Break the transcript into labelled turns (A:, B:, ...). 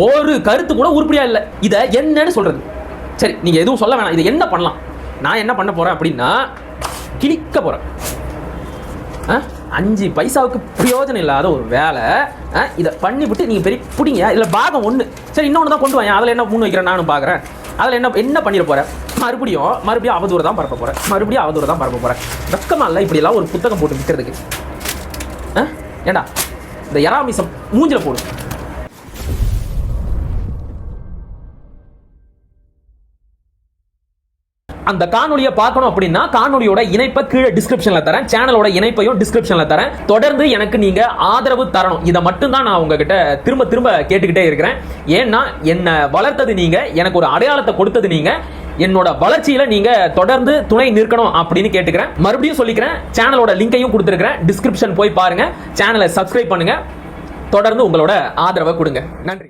A: ஒரு கருத்து கூட உருப்படியா இல்லை. இதை என்னன்னு சொல்றது. சரி நீங்க எதுவும் சொல்ல வேணாம். இதை என்ன பண்ணலாம்? நான் என்ன பண்ண போறேன் அப்படின்னா கிழிக்க போறேன். ஆ? அஞ்சு பைசாவுக்கு பிரயோஜனம் இல்லாத ஒரு வேலை. ஆ? இதை பண்ணிவிட்டு நீங்கள் பெரிய பிடிங்க. இதில் பாகம் ஒன்று சரி இன்னொன்று தான் கொண்டு வாங்க அதில் என்ன மூணு வைக்கிறேன்? நானும் பார்க்குறேன் அதில் என்ன என்ன பண்ணிட போகிறேன் மறுபடியும் மறுபடியும் அவதூறு தான் பரப்ப போகிறேன் மறுபடியும் அவதூறு தான் பரப்ப போகிறேன் வெக்கமா இல்லை இப்படியெல்லாம் ஒரு புத்தகம் போட்டு விற்கிறதுக்கு ஆ? ஏண்டா? இந்த எராமிசம் மூஞ்சில போடு. அந்த காணொலியை பார்க்கணும் அப்படின்னா காணொலியோட இணைப்பை கீழே டிஸ்கிரிப்ஷன்ல தரேன். சேனலோட இணைப்பையும் டிஸ்கிரிப்ஷன்ல தரேன். தொடர்ந்து எனக்கு நீங்க ஆதரவு தரணும். இதை மட்டும் தான் நான் உங்ககிட்ட திரும்ப திரும்ப கேட்டுக்கிட்டே இருக்கிறேன். ஏன்னா என்னை வளர்த்தது நீங்க எனக்கு ஒரு அடையாளத்தை கொடுத்தது நீங்க. என்னோட வளர்ச்சியில நீங்க தொடர்ந்து துணை நிற்கணும் அப்படின்னு கேட்டுக்கிறேன். மறுபடியும் சொல்லிக்கிறேன் சேனலோட லிங்கையும் கொடுத்துருக்கிறேன். டிஸ்கிரிப்ஷன் போய் பாருங்க. சேனலை சப்ஸ்கிரைப் பண்ணுங்க. தொடர்ந்து உங்களோட ஆதரவை கொடுங்க. நன்றி.